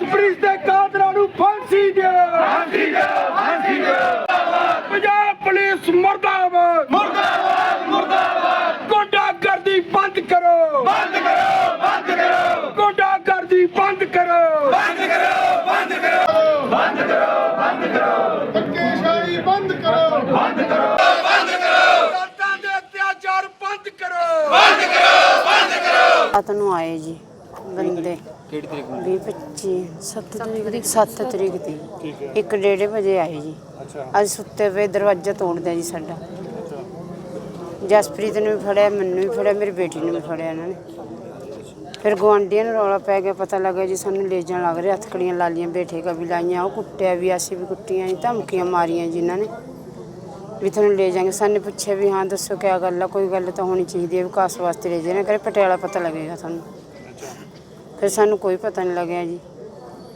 ਜਸਪ੍ਰੀਤ ਦੇ ਕਾਤਲਾਂ ਨੂੰ ਫਾਂਸੀ ਦਿਓ। ਫਾਂਸੀ ਦਿਓ ਫਾਂਸੀ ਦਿਓ। ਪੰਜਾਬ ਪੁਲਿਸ ਮਰਦਾਬਾਦ। ਮਰਦਾਬਾਦ ਮਰਦਾਬਾਦ। ਗੁੰਡਾਗਰਦੀ ਬੰਦ ਕਰੋ। ਬੰਦ ਕਰੋ ਬੰਦ ਕਰੋ। ਗੁੰਡਾਗਰਦੀ ਬੰਦ ਕਰੋ। ਬੰਦ ਕਰੋ ਬੰਦ ਕਰੋ। ਬੰਦ ਕਰੋ ਬੰਦ ਕਰੋ। ਧੱਕੇਸ਼ਾਹੀ ਬੰਦ ਕਰੋ। ਬੰਦ ਕਰੋ ਬੰਦ ਕਰੋ। ਦਲਤਾਂ ਦੇ ਅਤਿਆਚਾਰ ਬੰਦ ਕਰੋ। ਬੰਦ ਕਰੋ ਬੰਦ ਕਰੋ। ਰਾਤ ਨੂੰ ਆਏ ਜੀ। ਬੰਦੇ। ਕਿਹੜੀ ਤਰੀਕ ਨੂੰ? 20 25 7 ਤਰੀਕ ਦੀ। 7 ਤਰੀਕ ਦੀ। ਠੀਕ ਹੈ। 1:30 ਵਜੇ ਆਏ ਜੀ। ਅੱਛਾ। ਅੱਜ ਸੁੱਤੇ ਪਏ ਦਰਵਾਜ਼ਾ ਤੋੜਦੇ ਜੀ ਸਾਡਾ। ਜਸਪ੍ਰੀਤ ਨੂੰ ਵੀ ਫੜਿਆ ਮੈਨੂੰ ਵੀ ਫੜਿਆ ਮੇਰੀ ਬੇਟੀ ਨੂੰ ਵੀ ਫੜਿਆ ਇਹਨਾਂ ਨੇ। ਫਿਰ ਗੁਆਂਢੀਆਂ ਨੂੰ ਰੌਲਾ ਪੈ ਗਿਆ ਪਤਾ ਲੱਗਾ ਜੀ ਸਾਨੂੰ ਲੈ ਜਾਣ ਲੱਗ ਰਹੇ ਹੱਥਕੜੀਆਂ ਲਾਲੀਆਂ ਬੇਟੇ ਕਾ ਵੀ ਲਾਈਆਂ ਉਹ ਕੁੱਟਿਆ ਵੀ ਅਸੀਂ ਵੀ ਕੁੱਟੀਆਂ ਜੀ ਧਮਕੀਆਂ ਮਾਰੀਆਂ ਜੀ ਇਹਨਾਂ ਨੇ। ਵੀ ਤੁਹਾਨੂੰ ਲੈ ਜਾਾਂਗੇ ਸਾਨੂੰ ਪੁੱਛਿਆ ਵੀ ਹਾਂ ਦੱਸੋ ਕਿਆ ਗੱਲ ਆ ਕੋਈ ਗੱਲ ਤਾਂ ਹੋਣੀ ਚਾਹੀਦੀ ਹੈ ਵਿਕਾਸ ਵਾਸਤੇ ਲੈ ਜਾਣਾ ਕਰੇ ਪਟਿਆਲਾ ਪਤਾ ਲੱਗੇਗਾ ਤੁਹਾਨੂੰ। ਫਿਰ ਸਾਨੂੰ ਕੋਈ ਪਤਾ ਨਹੀਂ ਲੱਗਿਆ ਜੀ।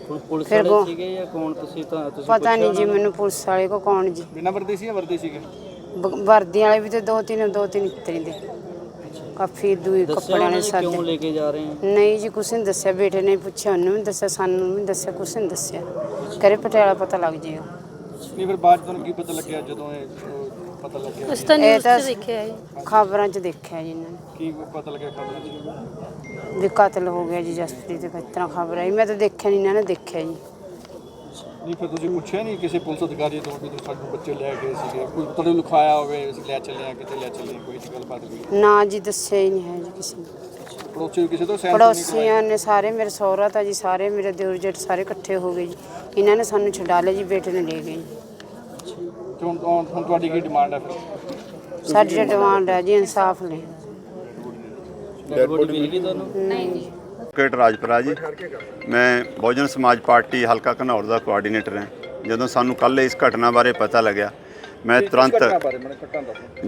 ਕੋਈ ਪੁਲਿਸ ਫਿਰ ਵਾਲੇ ਗੋ- ਸੀਗੇ ਜਾਂ ਕੌਣ ਤੁਸੀਂ ਤਾਂ ਤੁਸੀਂ ਪਤਾ ਨਹੀਂ ਜੀ ਮੈਨੂੰ ਪੁਲਿਸ ਵਾਲੇ ਕੋ ਕੌਣ ਜੀ? ਬਿਨਾਂ ਵਰਦੀ ਸੀ ਜਾਂ ਵਰਦੀ ਸੀਗੇ? ਬ- ਵਰਦੀਆਂ ਵਾਲੇ ਵੀ ਤੇ ਦੋ ਤਿੰਨ ਦੋ ਤਿੰਨ ਇਤਰੀ ਦੇ। ਕਾਫੀ ਦੂਈ ਦੱਸਿਆ ਕੱਪੜਿਆਂ ਉਹਨਾਂ ਨੇ ਨੇ ਸਾਡੇ। ਕਿਉਂ ਲੈ ਕੇ ਜਾ ਰਹੇ ਆ? ਨਹੀਂ ਜੀ ਕੁਛ ਨਹੀਂ ਦੱਸਿਆ ਬੇਟੇ ਨੇ ਪੁੱਛਿਆ ਉਹਨੂੰ ਵੀ ਦੱਸਿਆ ਸਾਨੂੰ ਵੀ ਦੱਸਿਆ ਕੁਛ ਨਹੀਂ ਦੱਸਿਆ। ਕਰੇ ਪਟਿਆਲਾ ਪਤਾ ਲੱਗ ਜੇਗਾ। ਨਹੀਂ ਫਿਰ ਬਾਅਦ 'ਚ ਤੁਹਾਨੂੰ ਕੀ ਪਤਾ ਲੱਗਿਆ ਜਦੋਂ ਇਹ ਪਤਾ ਲੱਗਿਆ ਉਸ ਤਾਂ ਇਹ ਨਿਊਜ਼ ਤਾਂ 'ਚ ਦੇਖਿਆ ਜੀ। ਖਬਰਾਂ 'ਚ ਦੇਖਿਆ ਜੀ ਇਹਨਾਂ ਨੇ। ਕੀ ਪਤਾ ਲੱਗਿਆ ਖਬਰਾਂ 'ਚ ਵੀ ਕਤਲ ਹੋ ਗਿਆ ਜੀ ਜਸਪ੍ਰੀਤ ਦੇ ਇਸ ਤਰ੍ਹਾਂ ਖਬਰ ਆਈ? ਮੈਂ ਤਾਂ ਦੇਖਿਆ ਨਹੀਂ ਇਹਨਾਂ ਨੇ ਦੇਖਿਆ ਜੀ। ਨਹੀਂ ਫਿਰ ਤੁਸੀਂ ਪੁੱਛਿਆ ਨਹੀਂ ਕਿਸੇ ਪੁਲਿਸ ਅਧਿਕਾਰੀ ਤੋਂ ਵੀ ਤੁਸੀਂ ਸਾਡੇ ਬੱਚੇ ਲੈ ਗਏ ਸੀਗੇ? ਕੋਈ ਤੁਹਾਨੂੰ ਲਿਖਾਇਆ ਹੋਵੇ ਅਸੀਂ ਲੈ ਚੱਲੇ ਆ ਕਿਤੇ ਲੈ ਚੱਲੇ ਹਾਂ, ਕੋਈ ਗੱਲਬਾਤ ਹੋਈ? ਨਾ ਜੀ ਦੱਸਿਆ ਹੀ ਨਹੀਂ ਹੈ ਜੀ ਕਿਸੇ ਨੇ। ਪੜੋਸੀ ਕਿਸੇ ਤੋਂ ਸੈਂਸ ਨਹੀਂ ਪੜੋਸੀਆਂ ਨੇ ਸਾਰੇ ਮੇਰੇ ਸਹੁਰਾ ਤਾਂ ਜੀ ਸਾਰੇ ਮੇਰੇ ਦਿਓਰ ਜੇਠ ਸਾਰੇ ਇਕੱਠੇ ਹੋ ਗਏ ਜੀ। ਇਹਨਾਂ ਨੇ ਸਾਨੂੰ ਛਡਾ ਲਿਆ ਜੀ ਬੇਟੇ ਨੇ ਲੈ ਗਏ ਜੀ। ਤੇ ਹੁਣ ਹੁਣ ਹੁਣ ਤੁਹਾਡੀ ਕੀ ਡਿਮਾਂਡ ਹੈ ਫਿਰ? ਸਾਡੀ ਤਾਂ ਡਿਮਾਂਡ ਹੈ ਜੀ ਇਨਸਾਫ ਲੈ ਡੈਡ ਬੋਡੀ ਮਿਲ ਗਈ ਤੁਹਾਨੂੰ? ਨਹੀਂ ਜੀ। ਐਡਵੋਕੇਟ ਰਾਜਪੁਰਾ ਜੀ ਮੈਂ ਬਹੁਜਨ ਸਮਾਜ ਪਾਰਟੀ ਹਲਕਾ ਘਨੌਰ ਦਾ ਕੋਆਰਡੀਨੇਟਰ ਹਾਂ। ਜਦੋਂ ਸਾਨੂੰ ਕੱਲ ਇਸ ਘਟਨਾ ਬਾਰੇ ਪਤਾ ਲੱਗਿਆ ਮੈਂ ਤੁਰੰਤ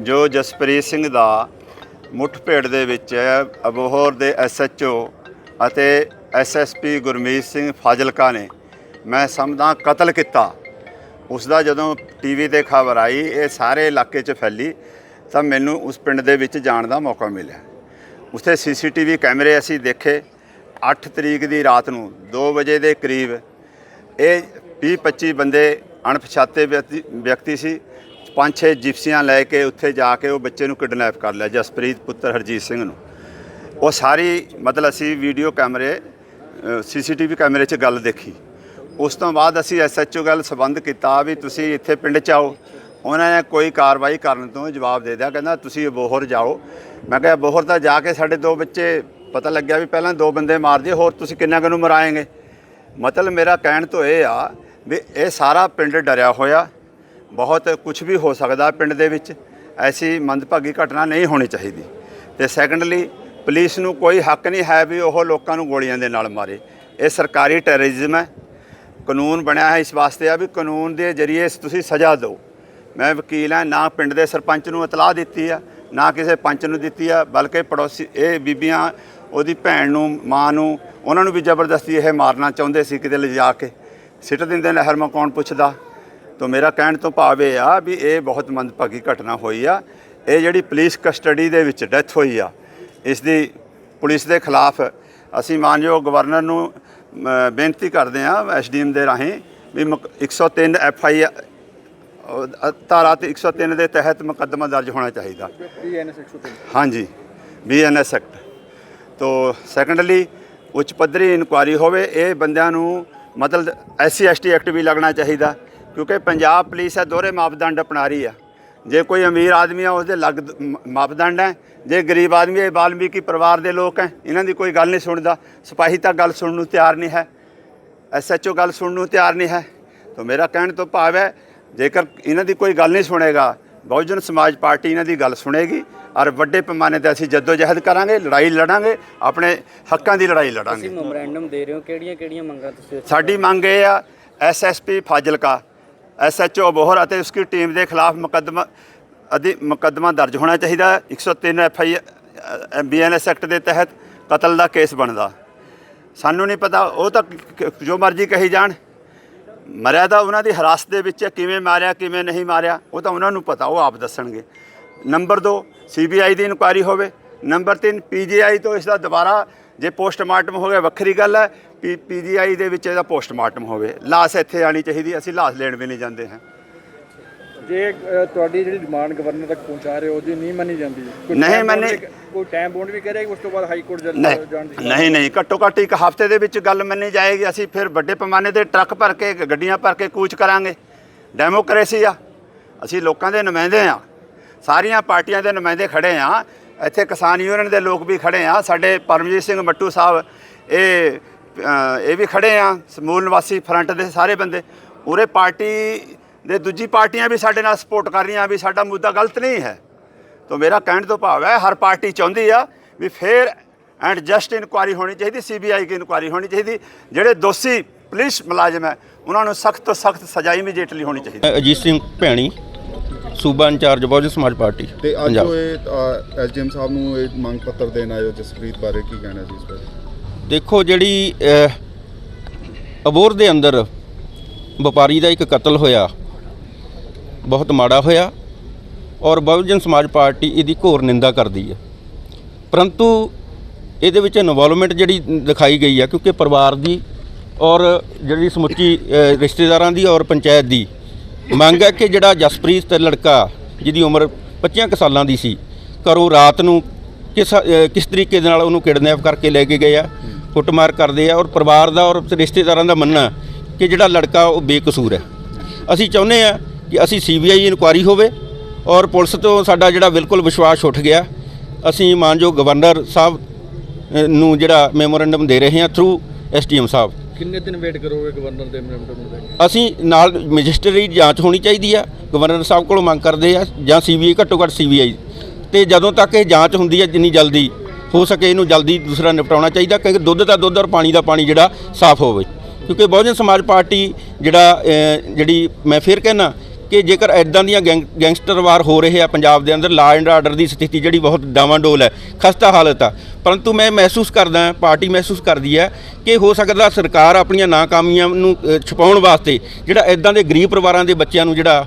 ਜੋ ਜਸਪ੍ਰੀਤ ਸਿੰਘ ਦਾ ਮੁੱਠਭੇੜ ਦੇ ਵਿੱਚ ਅਬੋਹਰ ਦੇ ਐਸਐਚਓ ਅਤੇ ਐਸਐਸਪੀ ਗੁਰਮੀਤ ਸਿੰਘ ਫਾਜ਼ਿਲਕਾ ਨੇ ਮੈਂ ਸਮਝਦਾ ਕਤਲ ਕੀਤਾ। ਉਸ ਦਾ ਜਦੋਂ ਟੀਵੀ ਤੇ ਖਬਰ ਆਈ, ਇਹ ਸਾਰੇ ਇਲਾਕੇ 'ਚ ਫੈਲੀ, ਤਾਂ ਮੈਨੂੰ ਉਸ ਪਿੰਡ ਦੇ ਵਿੱਚ ਜਾਣ ਦਾ ਮੌਕਾ ਮਿਲਿਆ। ਉੱਥੇ ਸੀਸੀਟੀਵੀ ਕੈਮਰੇ ਅਸੀਂ ਦੇਖੇ। 8 ਤਰੀਕ ਦੀ ਰਾਤ ਨੂੰ 2 ਵਜੇ ਦੇ ਕਰੀਬ, ਇਹ 20 25 ਬੰਦੇ ਅਣਪਛਾਤੇ ਵਿਅਕਤੀ ਵਿਅਕਤੀ ਸੀ। ਪੰਜ ਛੇ ਜਿਪਸੀਆਂ ਲੈ ਕੇ ਉੱਥੇ ਜਾ ਕੇ ਉਹ ਬੱਚੇ ਨੂੰ ਕਿਡਨੈਪ ਕਰ ਲਿਆ, ਜਸਪ੍ਰੀਤ ਪੁੱਤਰ ਹਰਜੀਤ ਸਿੰਘ ਨੂੰ। ਉਹ ਸਾਰੀ, ਮਤਲਬ ਅਸੀਂ ਵੀਡੀਓ ਕੈਮਰੇ ਸੀਸੀਟੀਵੀ ਕੈਮਰੇ 'ਚ ਗੱਲ ਦੇਖੀ। ਉਸ ਤੋਂ ਬਾਅਦ ਅਸੀਂ ਐਸਐਚਓ ਗੱਲ ਸਬੰਧ ਕੀਤਾ ਵੀ ਤੁਸੀਂ ਇੱਥੇ ਪਿੰਡ 'ਚ ਆਓ। ਉਹਨਾਂ ਨੇ ਕੋਈ ਕਾਰਵਾਈ ਕਰਨ ਤੋਂ ਜਵਾਬ ਦੇ ਦਿਆ ਕਹਿੰਦਾ, ਤੁਸੀਂ ਅਬੋਹਰ ਜਾਓ। ਮੈਂ ਕਿਹਾ ਅਬੋਹਰ ਤਾਂ ਜਾ ਕੇ ਸਾਡੇ ਦੋ ਬੱਚੇ ਪਤਾ ਲੱਗਿਆ ਵੀ ਪਹਿਲਾਂ ਦੋ ਬੰਦੇ ਮਾਰ ਦਿਏ ਹੋਰ ਤੁਸੀਂ ਕਿੰਨਾ ਕੁ ਨੂੰ ਮਰਾਏਗੇ? ਮਤਲਬ ਮੇਰਾ ਕਹਿਣ ਤੋਂ ਇਹ ਆ ਵੀ ਇਹ ਸਾਰਾ ਪਿੰਡ ਡਰਿਆ ਹੋਇਆ। ਬਹੁਤ ਕੁਝ ਵੀ ਹੋ ਸਕਦਾ ਪਿੰਡ ਦੇ ਵਿੱਚ। ਐਸੀ ਮੰਦਭਾਗੀ ਘਟਨਾ ਨਹੀਂ ਹੋਣੀ ਚਾਹੀਦੀ। ਤੇ ਸੈਕੰਡਲੀ ਪੁਲਿਸ ਨੂੰ ਕੋਈ ਹੱਕ ਨਹੀਂ ਹੈ ਵੀ ਉਹ ਲੋਕਾਂ ਨੂੰ ਗੋਲੀਆਂ ਦੇ ਨਾਲ ਮਾਰੇ। ਇਹ ਸਰਕਾਰੀ ਟੈਰਰਿਜ਼ਮ ਹੈ। ਕਾਨੂੰਨ ਬਣਿਆ ਹੈ ਇਸ ਵਾਸਤੇ ਆ ਵੀ ਕਾਨੂੰਨ ਦੇ ਜ਼ਰੀਏ ਤੁਸੀਂ ਸਜ਼ਾ ਦਿਓ। ਮੈਂ ਵਕੀਲ ਹਾਂ, ਨਾ ਪਿੰਡ ਦੇ ਸਰਪੰਚ ਨੂੰ ਇਤਲਾਹ ਦਿੱਤੀ ਆ, ਨਾ ਕਿਸੇ ਪੰਚ ਨੂੰ ਦਿੱਤੀ ਆ, ਬਲਕਿ ਪੜੋਸੀ, ਇਹ ਬੀਬੀਆਂ, ਉਹਦੀ ਭੈਣ ਨੂੰ, ਮਾਂ ਨੂੰ, ਉਹਨਾਂ ਨੂੰ ਵੀ ਜ਼ਬਰਦਸਤੀ ਇਹ ਮਾਰਨਾ ਚਾਹੁੰਦੇ ਸੀ ਕਿਤੇ ਲਿਜਾ ਕੇ। ਸਿੱਟ ਦਿੰਦੇ ਨਹਿਰ ਮਾ ਕੌਣ ਪੁੱਛਦਾ? ਤੋ ਮੇਰਾ ਕਹਿਣ ਤੋਂ ਭਾਵ ਇਹ ਆ ਵੀ ਇਹ ਬਹੁਤ ਮੰਦਭਾਗੀ ਘਟਨਾ ਹੋਈ ਆ। ਇਹ ਜਿਹੜੀ ਪੁਲਿਸ ਕਸਟਡੀ ਦੇ ਵਿੱਚ ਡੈਥ ਹੋਈ ਆ, ਇਸ ਦੀ ਪੁਲਿਸ ਦੇ ਖਿਲਾਫ ਅਸੀਂ ਮਾਨਯੋਗ ਗਵਰਨਰ ਨੂੰ ਬੇਨਤੀ ਕਰਦੇ ਹਾਂ ਐਸਡੀਐਮ ਦੇ ਰਾਹੀਂ ਵੀ ਮੁਕ- 103 ਐਫ ਆਈ ਧਾਰਾ ਤੇ 103 ਦੇ ਤਹਿਤ ਮੁਕੱਦਮਾ ਦਰਜ ਹੋਣਾ ਚਾਹੀਦਾ। ਬੀਐਨਐਸ 103 ਹਾਂਜੀ ਬੀਐਨਐਸ ਐਕਟ ਤੋ ਸੈਕੰਡਲੀ ਉੱਚ ਪੱਧਰੀ ਇਨਕੁਆਰੀ ਹੋਵੇ ਇਹ ਬੰਦਿਆਂ ਨੂੰ ਮਤਲਬ ਐਸਸੀ ਐਸਟੀ ਐਕਟ ਵੀ ਲੱਗਣਾ ਚਾਹੀਦਾ ਕਿਉਂਕਿ ਪੰਜਾਬ ਪੁਲਿਸ ਹੈ ਦੋਹਰੇ ਮਾਪਦੰਡ ਅਪਣਾ ਰਹੀ ਆ। ਜੇ ਕੋਈ ਅਮੀਰ ਆਦਮੀ ਆ ਉਸਦੇ ਲੱਗ ਮਾਪਦੰਡ ਹੈ। ਜੇ ਗਰੀਬ ਆਦਮੀ ਹੈ ਬਾਲਮੀਕੀ ਪਰਿਵਾਰ ਦੇ ਲੋਕ ਹੈ। ਇਹਨਾਂ ਦੀ ਕੋਈ ਗੱਲ ਨਹੀਂ ਸੁਣਦਾ। ਸਿਪਾਹੀ ਤਾਂ ਗੱਲ ਸੁਣਨ ਨੂੰ ਤਿਆਰ ਨਹੀਂ ਹੈ। ਐਸਐਚਓ ਗੱਲ ਸੁਣਨ ਨੂੰ ਤਿਆਰ ਨਹੀਂ ਹੈ। ਤਾਂ ਮੇਰਾ ਕਹਿਣ ਤੋਂ ਭਾਵ ਹੈ ਜੇਕਰ ਇਹਨਾਂ ਦੀ ਕੋਈ ਗੱਲ ਨਹੀਂ ਸੁਣੇਗਾ ਬਹੁਜਨ ਸਮਾਜ ਪਾਰਟੀ ਇਹਨਾਂ ਦੀ ਗੱਲ ਸੁਣੇਗੀ ਔਰ ਵੱਡੇ ਪੈਮਾਨੇ ਤੇ ਅਸੀਂ ਜਦੋਜਹਿਦ ਕਰਾਂਗੇ ਲੜਾਈ ਲੜਾਂਗੇ ਆਪਣੇ ਹੱਕਾਂ ਦੀ ਲੜਾਈ ਤੁਸੀਂ ਲੜਾਂਗੇ ਮੈਮੋਰੈਂਡਮ ਦੇ ਰਹੇ ਹੋ। ਕਿਹੜੀਆਂ ਕਿਹੜੀਆਂ ਮੰਗਾਂ ਤੁਸੀਂ ਸਾਡੀ ਮੰਗ ਇਹ ਆ ਐਸਐਸਪੀ ਫਾਜ਼ਿਲਕਾ ਐਸਐਚਓ ਬੋਹਰ ਅਤੇ ਉਸकी ਟੀਮ ਦੇ ਖਿਲਾਫ ਮੁਕੱਦਮਾ ਅਧਿ, ਮੁਕੱਦਮਾ ਦਰਜ ਹੋਣਾ ਚਾਹੀਦਾ। 103 ਐਫਆਈ ਬੀਐਨਐਸ ਐਕਟ ਦੇ ਤਹਿਤ ਕਤਲ ਦਾ ਕੇਸ ਬਣਦਾ। ਸਾਨੂੰ ਨਹੀਂ ਪਤਾ, ਉਹ ਤਾਂ ਜੋ ਮਰਜ਼ੀ ਕਹੀ ਜਾਣ। ਮਰਿਆ ਤਾਂ ਉਹਨਾਂ ਦੀ ਹਰਾਸਤ ਦੇ ਵਿੱਚ ਕਿਵੇਂ ਮਾਰਿਆ, ਕਿਵੇਂ ਨਹੀਂ ਮਾਰਿਆ, ਉਹ ਤਾਂ ਉਹਨਾਂ ਨੂੰ ਪਤਾ, ਉਹ ਆਪ ਦੱਸਣਗੇ। ਨੰਬਰ 2 ਸੀਬੀਆਈ ਦੀ ਇਨਕੁਆਇਰੀ ਹੋਵੇ। ਨੰਬਰ 3 ਪੀਜੀਆਈ ਤੋਂ ਇਸ ਦਾ ਦੁਬਾਰਾ ਜੇ ਪੋਸਟਮਾਰਟਮ ਹੋ ਗਿਆ ਵੱਖਰੀ ਗੱਲ ਹੈ ਪੀ ਪੀਜੀਆਈ ਦੇ ਵਿੱਚ ਇਹਦਾ ਪੋਸਟਮਾਰਟਮ ਹੋਵੇ। ਲਾਸ਼ ਇੱਥੇ ਆਣੀ ਚਾਹੀਦੀ ਅਸੀਂ ਲਾਸ਼ ਲੈਣ ਵੀ ਨਹੀਂ ਜਾਂਦੇ ਹਾਂ। ਜੇ ਤੁਹਾਡੀ ਜਿਹੜੀ ਡਿਮਾਂਡ ਗਵਰਨਰ ਤੱਕ ਪਹੁੰਚਾ ਰਹੇ ਹੋ ਜੀ ਨਹੀਂ ਮੰਨੀ ਜਾਂਦੀ। ਨਹੀਂ ਮੰਨੀ- ਕੋਈ ਟਾਈਮ ਬੌਂਡ ਵੀ ਕਰੇਗਾ ਉਸ ਤੋਂ ਬਾਅਦ ਹਾਈ ਕੋਰਟ ਜਾਣ ਜਾਣ ਦੀ ਨਹੀਂ ਨਹੀਂ ਨਹੀਂ ਘੱਟੋ ਘੱਟ ਇੱਕ ਹਫ਼ਤੇ ਦੇ ਵਿੱਚ ਗੱਲ ਮੰਨੀ ਜਾਏਗੀ। ਅਸੀਂ ਫਿਰ ਵੱਡੇ ਪੈਮਾਨੇ ਤੇ ਟਰੱਕ ਭਰ ਕੇ ਗੱਡੀਆਂ ਭਰ ਕੇ ਕੂਚ ਕਰਾਂਗੇ। ਡੈਮੋਕ੍ਰੇਸੀ ਆ। ਅਸੀਂ ਲੋਕਾਂ ਦੇ ਨੁਮਾਇੰਦੇ ਆ। ਸਾਰੀਆਂ ਪਾਰਟੀਆਂ ਦੇ ਨੁਮਾਇੰਦੇ ਖੜੇ ਆ। ਇੱਥੇ ਕਿਸਾਨ ਯੂਨੀਅਨ ਦੇ ਲੋਕ ਵੀ ਖੜੇ ਆ। ਸਾਡੇ ਪਰਮਜੀਤ ਸਿੰਘ ਮੱਟੂ ਸਾਹਿਬ, ਇਹ ਇਹ ਵੀ ਖੜੇ ਆ। ਸਮੂਲ ਨਿਵਾਸੀ ਫਰੰਟ ਦੇ ਸਾਰੇ ਬੰਦੇ। ਉਰੇ ਪਾਰਟੀ ਦੇ ਦੂਜੀ ਪਾਰਟੀਆਂ ਵੀ ਸਾਡੇ ਨਾਲ ਸਪੋਰਟ ਕਰ ਰਹੀਆਂ ਵੀ ਸਾਡਾ ਮੁੱਦਾ ਗਲਤ ਨਹੀਂ ਹੈ। ਤੋ ਮੇਰਾ ਕਹਿਣ ਤੋਂ ਭਾਵ ਹੈ, ਹਰ ਪਾਰਟੀ ਚਾਹੁੰਦੀ ਆ ਵੀ ਫੇਰ ਐਂਡ ਜਸਟ ਇਨਕੁਆਰੀ ਹੋਣੀ ਚਾਹੀਦੀ ਸੀਬੀਆਈ ਦੀ ਇਨਕੁਆਰੀ ਹੋਣੀ ਚਾਹੀਦੀ। ਜਿਹੜੇ ਦੋਸ਼ੀ ਪੁਲਿਸ ਮੁਲਾਜ਼ਮ ਹੈ, ਉਹਨਾਂ ਨੂੰ ਸਖਤ ਤੋਂ ਸਖਤ ਸਜ਼ਾ ਇਮੀਡੀਏਟਲੀ ਹੋਣੀ ਚਾਹੀਦੀ। ਅਜੀਤ ਸਿੰਘ ਭੈਣੀ ਸੂਬਾ ਇੰਚਾਰਜ ਬਹੁਜਨ ਸਮਾਜ ਪਾਰਟੀ ਤੇ ਅੱਜ ਪੰਜਾਬ। ਉਹ ਇਹ ਐਸਡੀਐਮ ਸਾਹਿਬ ਨੂੰ ਇਹ ਮੰਗ ਪੱਤਰ ਦੇਣ ਆਏ ਹੋ ਜਸਪ੍ਰੀਤ ਬਾਰੇ ਕੀ ਕਹਿਣਾ ਸੀ ਇਸ ਬਾਰੇ ਦੇਖੋ ਜਿਹੜੀ ਅਹ, ਅਬੋਹਰ ਦੇ ਅੰਦਰ ਵਪਾਰੀ ਦਾ ਇੱਕ ਕਤਲ ਹੋਇਆ ਬਹੁਤ ਮਾੜਾ ਹੋਇਆ ਔਰ ਬਹੁਜਨ ਸਮਾਜ ਪਾਰਟੀ ਇਹਦੀ ਘੋਰ ਨਿੰਦਾ ਕਰਦੀ ਹੈ ਪਰੰਤੂ ਇਹਦੇ ਵਿੱਚ ਇਨਵੋਲਵਮੈਂਟ ਜਿਹੜੀ ਦਿਖਾਈ ਗਈ ਹੈ ਕਿਉਂਕਿ ਪਰਿਵਾਰ ਦੀ ਔਰ ਜਿਹੜੀ ਸਮੁੱਚੀ ਅਹ, ਰਿਸ਼ਤੇਦਾਰਾਂ ਦੀ ਔਰ ਪੰਚਾਇਤ ਦੀ ਮੰਗ ਹੈ ਕਿ ਜਿਹੜਾ ਜਸਪ੍ਰੀਤ ਤੇ ਲੜਕਾ ਜਿਹਦੀ ਉਮਰ 25 ਕੁ ਸਾਲਾਂ ਦੀ ਸੀ, ਘਰੋਂ ਰਾਤ ਨੂੰ ਕਿਸ ਕਿਸ ਤਰੀਕੇ ਦੇ ਨਾਲ ਉਹਨੂੰ ਕਿਡਨੈਪ ਕਰਕੇ ਲੈ ਕੇ ਗਏ ਆ, ਕੁੱਟਮਾਰ ਕਰਦੇ ਆ ਔਰ ਪਰਿਵਾਰ ਦਾ ਔਰ ਰਿਸ਼ਤੇਦਾਰਾਂ ਦਾ ਮੰਨਣਾ ਕਿ ਜਿਹੜਾ ਲੜਕਾ ਉਹ ਬੇਕਸੂਰ ਹੈ। ਅਸੀਂ ਚਾਹੁੰਦੇ ਆ ਕਿ ਅਸੀਂ ਸੀਬੀਆਈ ਇਨਕੁਆਰੀ ਹੋਵੇ ਔਰ ਪੁਲਿਸ ਤੋਂ ਸਾਡਾ ਜਿਹੜਾ ਬਿਲਕੁਲ ਵਿਸ਼ਵਾਸ ਉੱਠ ਗਿਆ। ਅਸੀਂ ਮਾਨਯੋਗ ਗਵਰਨਰ ਸਾਹਿਬ ਨੂੰ ਜਿਹੜਾ ਮੈਮੋਰੈਂਡਮ ਦੇ ਰਹੇ ਹਾਂ ਥਰੂ ਐਸਡੀਐਮ ਸਾਹਿਬ। ਕਿੰਨੇ ਦਿਨ ਵੇਟ ਕਰੋਗੇ ਗਵਰਨਰ ਦੇ ਮੈਮੋਰੰਡਮ ਨੂੰ ਲੈ ਕੇ? ਅਸੀਂ ਨਾਲ ਮੈਜਿਸਟਰੀ ਜਾਂਚ ਹੋਣੀ ਚਾਹੀਦੀ ਆ। ਗਵਰਨਰ ਸਾਹਿਬ ਕੋਲੋਂ ਮੰਗ ਕਰਦੇ ਆ ਜਾਂ ਸੀਬੀਆਈ ਘੱਟੋ ਘੱਟ ਸੀਬੀਆਈ ਤੇ ਜਦੋਂ ਤੱਕ ਇਹ ਜਾਂਚ ਹੁੰਦੀ ਹੈ ਜਿੰਨੀ ਜਲਦੀ ਹੋ ਸਕੇ, ਇਹਨੂੰ ਜਲਦੀ ਦੂਸਰਾ ਨਿਪਟਾਉਣਾ ਚਾਹੀਦਾ, ਕਿਉਂਕਿ ਦੁੱਧ ਦਾ ਦੁੱਧ ਔਰ ਪਾਣੀ ਦਾ ਪਾਣੀ ਜਿਹੜਾ ਸਾਫ਼ ਹੋਵੇ। ਕਿਉਂਕਿ ਬਹੁਜਨ ਸਮਾਜ ਪਾਰਟੀ ਜਿਹੜਾ ਜਿਹੜੀ ਮੈਂ ਫਿਰ ਕਹਿਣਾ ਕਿ ਜੇਕਰ ਐਦਾਂ ਦੀਆਂ ਗੈਂਗ- ਗੈਂਗਸਟਰ ਵਾਰ ਹੋ ਰਹੇ ਆ ਪੰਜਾਬ ਦੇ ਅੰਦਰ ਲਾ ਐਂਡ ਆਰਡਰ ਦੀ ਸਥਿਤੀ ਜਿਹੜੀ ਬਹੁਤ ਡਾਵਾਂਡੋਲ ਹੈ ਖਸਤਾ ਹਾਲਤ ਆ। ਪਰੰਤੂ ਮੈਂ ਮਹਿਸੂਸ ਕਰਦਾ ਪਾਰਟੀ ਮਹਿਸੂਸ ਕਰਦੀ ਹੈ ਕਿ ਹੋ ਸਕਦਾ ਸਰਕਾਰ ਆਪਣੀਆਂ ਨਾਕਾਮੀਆਂ ਨੂੰ ਛੁਪਾਉਣ ਵਾਸਤੇ ਜਿਹੜਾ ਐਦਾਂ ਦੇ ਗਰੀਬ ਪਰਿਵਾਰਾਂ ਦੇ ਬੱਚਿਆਂ ਨੂੰ ਜਿਹੜਾ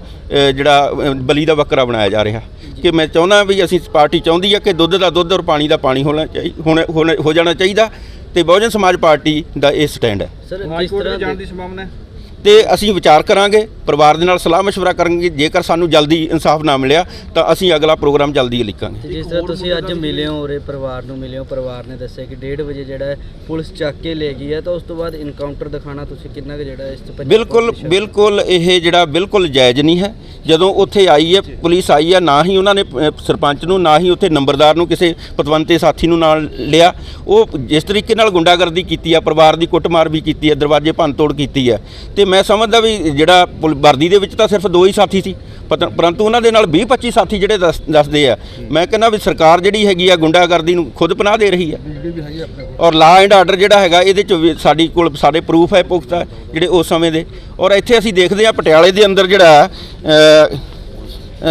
ਜਿਹੜਾ ਬਲੀ ਦਾ ਬੱਕਰਾ ਬਣਾਇਆ ਜਾ ਰਿਹਾ। ਕਿ ਮੈਂ ਚਾਹੁੰਦਾ ਵੀ ਅਸੀਂ ਪਾਰਟੀ ਚਾਹੁੰਦੀ ਹੈ ਕਿ ਦੁੱਧ ਦਾ ਦੁੱਧ ਔਰ ਪਾਣੀ ਦਾ ਪਾਣੀ ਹੋਣਾ ਚਾਹੀ ਹੋਣਾ ਹੋਣਾ- ਹੋ ਜਾਣਾ ਚਾਹੀਦਾ ਤੇ ਬਹੁਜਨ ਸਮਾਜ ਪਾਰਟੀ ਦਾ ਇਹ ਸਟੈਂਡ ਹੈ। ਸਰ ਹਾਈ ਕਿਸ ਕੋਰਟ ਤਰ੍ਹਾਂ ਜਾਣ ਦੇ- ਦੀ ਸੰਭਾਵਨਾ ਹੈ? ਤੇ ਅਸੀਂ ਵਿਚਾਰ ਕਰਾਂਗੇ ਪਰਿਵਾਰ ਦੇ ਨਾਲ ਸਲਾਹ مشورہ ਕਰਾਂਗੇ ਜੇਕਰ ਸਾਨੂੰ ਜਲਦੀ ਇਨਸਾਫ ਨਾ ਮਿਲਿਆ ਤਾਂ ਅਸੀਂ ਅਗਲਾ ਪ੍ਰੋਗਰਾਮ ਜਲਦੀ ਲਿਖਾਂਗੇ ਤੇ ਜਿਸ ਤਰ੍ਹਾਂ ਤੁਸੀਂ ਅੱਜ ਮਿਲੇ ਹੋ ਉਰੇ ਪਰਿਵਾਰ ਨੂੰ ਮਿਲੇ ਹੋ ਪਰਿਵਾਰ ਨੇ ਦੱਸਿਆ ਕਿ 1:30 ਵਜੇ ਜਿਹੜਾ ਹੈ ਪੁਲਿਸ ਚੱਕ ਕੇ ਲੈ ਗਈ ਹੈ ਤਾਂ ਉਸ ਤੋਂ ਬਾਅਦ ਇਨਕਾਊਂਟਰ ਦਿਖਾਣਾ ਤੁਸੀਂ ਕਿੰਨਾ ਕੁ ਜਿਹੜਾ ਇਸ ਤੋਂ ਪੰਜਾਬ ਬਿਲਕੁਲ ਪੁਲਿਸ ਸ਼ਾ- ਬਿਲਕੁਲ ਇਹ ਜਿਹੜਾ ਬਿਲਕੁਲ ਜਾਇਜ਼ ਨਹੀਂ ਹੈ ਜਦੋਂ ਉੱਥੇ ਆਈ ਹੈ ਪੁਲਿਸ ਆਈ ਹੈ ਨਾ ਹੀ ਉਹਨਾਂ ਨੇ ਅ, ਸਰਪੰਚ ਨੂੰ ਨਾ ਹੀ ਉੱਥੇ ਨੰਬਰਦਾਰ ਨੂੰ ਕਿਸੇ ਪਤਵੰਤੇ ਸਾਥੀ ਨੂੰ ਨਾਲ ਲਿਆ ਉਹ ਜਿਸ ਤਰੀਕੇ ਨਾਲ ਗੁੰਡਾਗਰਦੀ ਕੀਤੀ ਆ ਪਰਿਵਾਰ ਦੀ ਕੁੱਟਮਾਰ ਵੀ ਕੀਤੀ ਹੈ ਦਰਵਾਜ਼ੇ ਭੰਨਤੋੜ ਕੀਤੀ ਹੈ ਤੇ ਮੈਂ ਸਮਝਦਾ ਵੀ ਜਿਹੜਾ ਪੁਲ- ਵਰਦੀ ਦੇ ਵਿੱਚ ਤਾਂ ਸਿਰਫ ਦੋ ਹੀ ਸਾਥੀ ਸੀ ਪਤ- ਪਰੰਤੂ ਉਹਨਾਂ ਦੇ ਨਾਲ 20 25 ਸਾਥੀ ਜਿਹੜੇ ਦੱਸ- ਦੱਸਦੇ ਆ। ਮੈਂ ਕਹਿੰਦਾ ਵੀ ਸਰਕਾਰ ਜਿਹੜੀ ਹੈਗੀ ਆ ਗੁੰਡਾਗਰਦੀ ਨੂੰ ਖੁਦ ਪਨਾਹ ਦੇ ਰਹੀ ਹੈ ਔਰ ਲਾ ਐਂਡ ਆਰਡਰ ਜਿਹੜਾ ਹੈਗਾ ਇਹਦੇ ਚ ਵੀ ਸਾਡੀ ਕੋਲ ਸਾਡੇ ਪ੍ਰੂਫ ਹੈ ਪੁਖਤਾ ਜਿਹੜੇ ਉਸ ਸਮੇਂ ਦੇ। ਔਰ ਇੱਥੇ ਅਸੀਂ ਦੇਖਦੇ ਆ ਪਟਿਆਲੇ ਦੇ ਅੰਦਰ ਜਿਹੜਾ ਅ,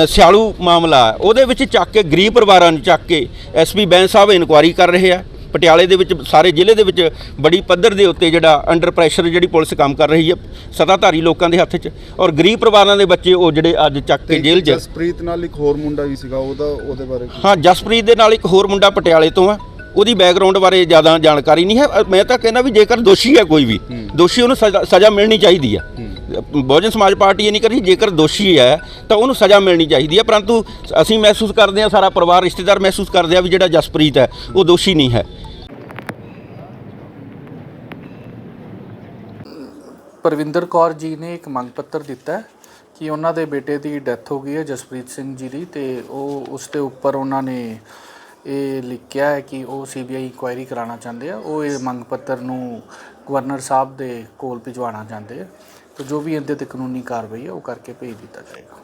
ਅ, ਸਿਆਲੂ ਮਾਮਲਾ ਹੈ, ਉਹਦੇ ਵਿੱਚ ਚੱਕ ਕੇ ਗਰੀਬ ਪਰਿਵਾਰਾਂ ਨੂੰ ਚੱਕ ਕੇ ਐਸਪੀ ਬੈਂਸ ਸਾਹਿਬ ਇਨਕੁਆਰੀ ਕਰ ਰਹੇ ਆ। ਪਟਿਆਲੇ ਦੇ ਵਿੱਚ ਸਾਰੇ ਜ਼ਿਲ੍ਹੇ ਦੇ ਵਿੱਚ ਬੜੀ ਪੱਧਰ ਦੇ ਉੱਤੇ ਜਿਹੜਾ ਅੰਡਰ ਪ੍ਰੈਸ਼ਰ ਜਿਹੜੀ ਪੁਲਿਸ ਕੰਮ ਕਰ ਰਹੀ ਹੈ ਸਤਾਧਾਰੀ ਲੋਕਾਂ ਦੇ ਹੱਥ 'ਚ ਔਰ ਗਰੀਬ ਪਰਿਵਾਰਾਂ ਦੇ ਬੱਚੇ ਉਹ ਜਿਹੜੇ ਅੱਜ ਚੱਕ ਕੇ ਜੇਲ੍ਹ 'ਚ। ਜਸਪ੍ਰੀਤ ਨਾਲ ਇੱਕ ਹੋਰ ਮੁੰਡਾ ਵੀ ਸੀਗਾ ਉਹਦਾ ਉਹਦੇ ਬਾਰੇ? ਹਾਂ ਜਸਪ੍ਰੀਤ ਦੇ ਨਾਲ ਇੱਕ ਹੋਰ ਮੁੰਡਾ ਪਟਿਆਲੇ ਤੋਂ ਆ। ਉਹਦੀ ਬੈਕਗ੍ਰਾਉਂਡ ਬਾਰੇ ਜ਼ਿਆਦਾ ਜਾਣਕਾਰੀ ਨਹੀਂ ਹੈ। ਮੈਂ ਤਾਂ ਕਹਿੰਦਾ ਵੀ ਜੇਕਰ ਦੋਸ਼ੀ ਹੈ ਕੋਈ ਵੀ ਦੋਸ਼ੀ ਉਹਨੂੰ ਸਜ਼ਾ ਸਜ਼ਾ ਮਿਲਣੀ ਚਾਹੀਦੀ ਆ। ਬਹੁਜਨ ਸਮਾਜ ਪਾਰਟੀ ਇਹ ਨਹੀਂ ਕਰੀ ਜੇਕਰ ਦੋਸ਼ੀ ਹੈ, ਤਾਂ ਉਹਨੂੰ ਸਜ਼ਾ ਮਿਲਣੀ ਚਾਹੀਦੀ ਹੈ, ਪਰੰਤੂ ਅਸੀਂ ਮਹਿਸੂਸ ਕਰਦੇ ਹਾਂ, ਸਾਰਾ ਪਰਿਵਾਰ, ਰਿਸ਼ਤੇਦਾਰ ਮਹਿਸੂਸ ਕਰਦੇ ਆ ਵੀ ਜਿਹੜਾ ਜਸਪ੍ਰੀਤ ਹੈ, ਉਹ ਦੋਸ਼ੀ ਨਹੀਂ ਹੈ। ਪਰਵਿੰਦਰ ਕੌਰ ਜੀ ਨੇ ਇੱਕ ਮੰਗ ਪੱਤਰ ਦਿੱਤਾ ਕਿ ਉਹਨਾਂ ਦੇ ਬੇਟੇ ਦੀ ਡੈਥ ਹੋ ਗਈ ਹੈ, ਜਸਪ੍ਰੀਤ ਸਿੰਘ ਜੀ ਦੀ, ਤੇ ਉਹ ਉਸ ਦੇ ਉੱਪਰ ਉਹਨਾਂ ਨੇ ਇਹ ਲਿਖਿਆ ਹੈ ਕਿ ਉਹ ਸੀਬੀਆਈ ਇਨਕੁਆਇਰੀ ਕਰਾਉਣਾ ਚਾਹੁੰਦੇ ਆ। ਉਹ ਇਹ ਮੰਗ ਪੱਤਰ ਨੂੰ ਗਵਰਨਰ ਸਾਹਿਬ ਦੇ ਕੋਲ ਭਿਜਵਾਉਣਾ ਚਾਹੁੰਦੇ ਆ। ਤੇ ਜੋ ਵੀ ਇਹਦੇ ਤੇ ਕਾਨੂੰਨੀ ਕਾਰਵਾਈ ਹੈ ਉਹ ਕਰਕੇ ਭੇਜ ਦਿੱਤਾ ਜਾਏਗਾ।